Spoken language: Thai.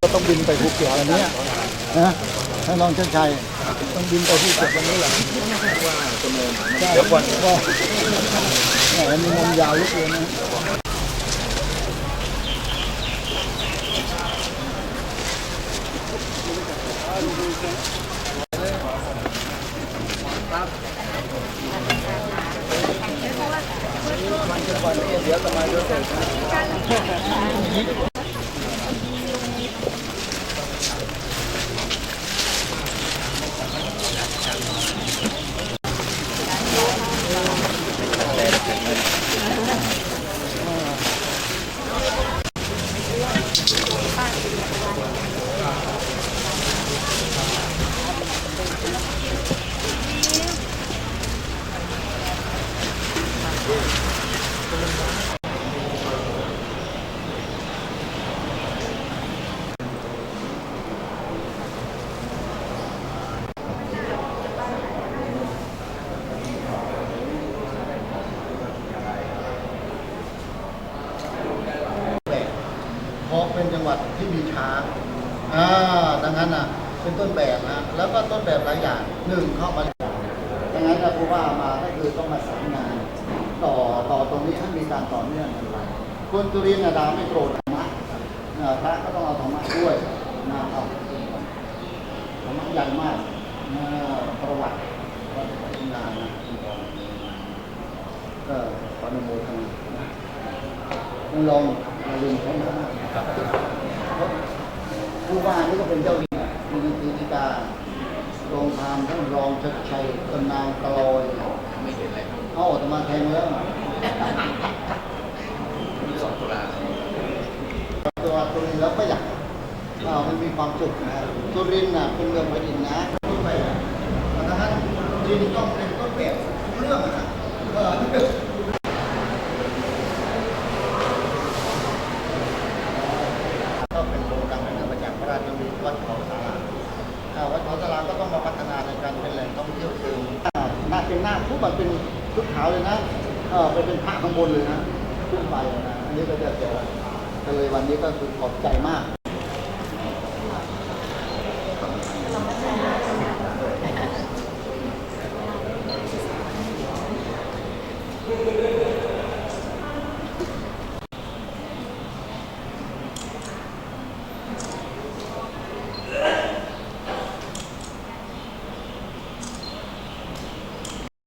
ก็ต้องบินไปภูเก็ตวันนี้นะให้น้องชันชัยต้องบินไปภูเก็ตวันนี้แหละเดี๋ยวก่อนว่าแหมมีนมยาวลุกเลยนะ เพราะเป็นจังหวัดที่มีช้างอ่าดังนั้นอะ เป็นต้นแบบนะ แล้วก็ต้นแบบหลายอย่าง หนึ่งเข้ามาดังนั้นนะผู้ว่ามาก็คือต้องมาสานงาน นี้ให้มีการต่อเนื่องกันไปคนจุรินทร์ดาวไม่โกรธธรรมะพระก็ต้องเอาธรรมะด้วยนะครับธรรมะใหญ่มากประวัติวัดปฏิญาณนะก็ขออนุโมทนานะท่านรองมาลืมเขานะผู้ว่านี่ก็เป็นเจ้าหญิงมีตีติการองพามท่านรองชัดชัยตนนางตะลอยไม่เห็นเลยเอาออกมาแทงแล้ว ตัวตุรินทร์แล้วก็อยากมันมีความสุขนะตุรินทร์น่ะเป็นเมืองพระอินนะต้นแบบนะฮะตุรินต้องเป็นต้นแบบเรื่องนะเออก็ครงการเมืองมาจากพระราชดำริวัดเขาสาราอ่าวัดเขาสาราก็ต้องมาพัฒนาในการเป็นแหล่งท่องเที่ยวเชิงนาเป็นหน้าทุกมันเป็นชุดขาวเลยนะ เออไปเป็นพระข้างบนเลยนะขึ้นไปนะ อันนี้ก็จะเจอ ก็เลยวันนี้ก็คือขอบใจมาก